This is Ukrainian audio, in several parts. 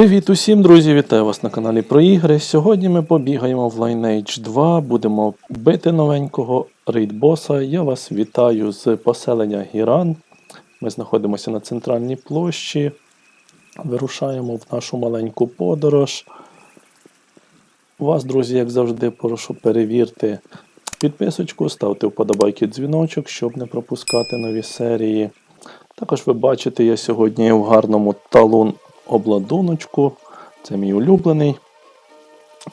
Привіт усім, друзі! Вітаю вас на каналі про ігри. Сьогодні ми побігаємо в Lineage 2, будемо бити новенького рейдбоса. Я вас вітаю з поселення Гіран. Ми знаходимося на центральній площі. Вирушаємо в нашу маленьку подорож. Вас, друзі, як завжди, прошу перевірте підписочку, ставте вподобайки дзвіночок, щоб не пропускати нові серії. Також ви бачите, я сьогодні в гарному талон обладуночку. Це мій улюблений.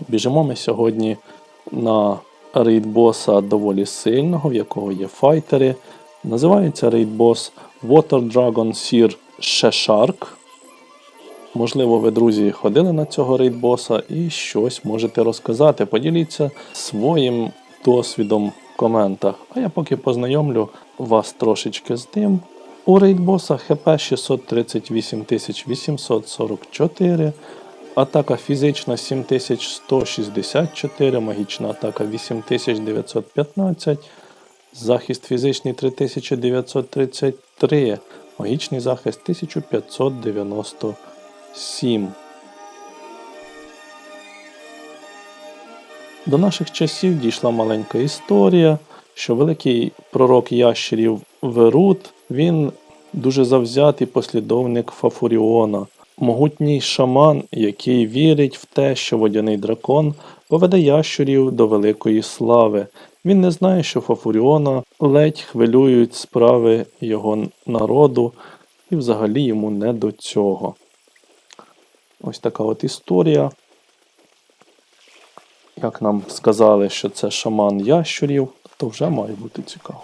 Біжимо ми сьогодні на рейдбоса доволі сильного, в якого є файтери. Називається рейдбос Water Dragon Seer Sheshark. Можливо, ви, друзі, ходили на цього рейдбоса і щось можете розказати. Поділіться своїм досвідом в коментах. А я поки познайомлю вас трошечки з ним. У рейдбоса ХП 638 844, атака фізична 7164, магічна атака 8915, захист фізичний 3933, магічний захист 1597. До наших часів дійшла маленька історія, що великий пророк ящерів Верут, він дуже завзятий послідовник Фафуріона, могутній шаман, який вірить в те, що водяний дракон поведе ящурів до великої слави. Він не знає, що Фафуріона ледь хвилюють справи його народу, і взагалі йому не до цього. Ось така от історія. Як нам сказали, що це шаман ящурів, то вже має бути цікаво.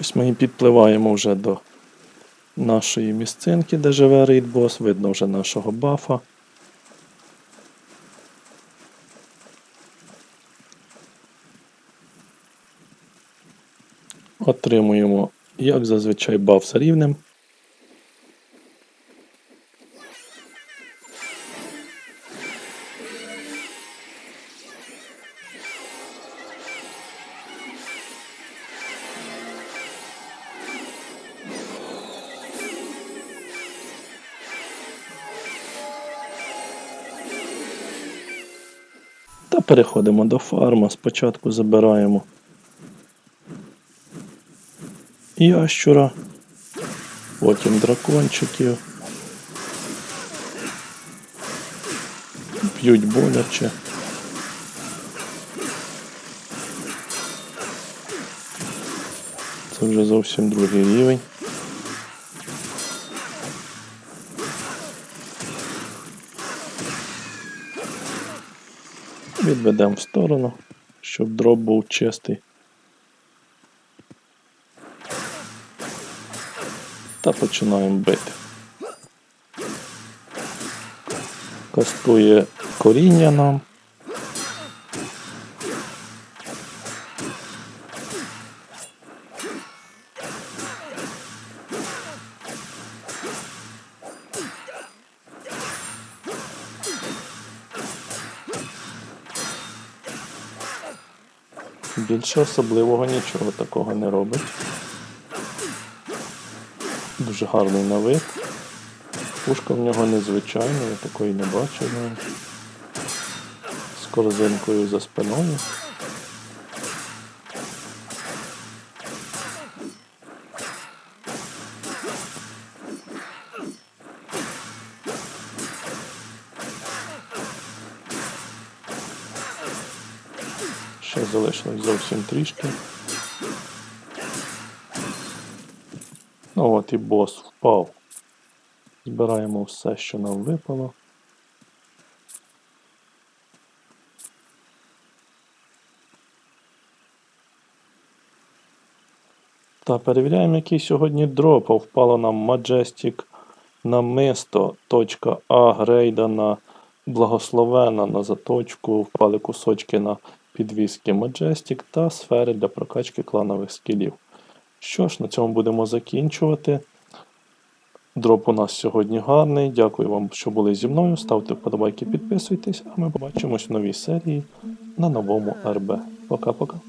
Ось ми і підпливаємо вже до нашої місцинки, де живе рейдбос. Видно вже нашого бафа. Отримуємо, як зазвичай, баф за рівнем. Та переходимо до фарма. Спочатку забираємо ящура, потім дракончиків. Б'ють боляче. Це вже зовсім другий рівень. Відведемо в сторону, щоб дроп був чистий. Та починаємо бити. Кастує коріння нам. Більше особливого нічого такого не робить. Дуже гарний на вид. Пушка в нього незвичайна, я такої не бачив. З корзинкою за спиною. Залишилось зовсім трішки. Ну от і бос впав. Збираємо все, що нам випало. Та перевіряємо, який сьогодні дроп. Впало нам Majestic намисто, точка А грейда на благословена на заточку, впали кусочки на підвіски Majestic та сфери для прокачки кланових скілів. Що ж, на цьому будемо закінчувати. Дроп у нас сьогодні гарний. Дякую вам, що були зі мною. Ставте вподобайки, підписуйтесь, а ми побачимось в новій серії на новому РБ. Пока-пока.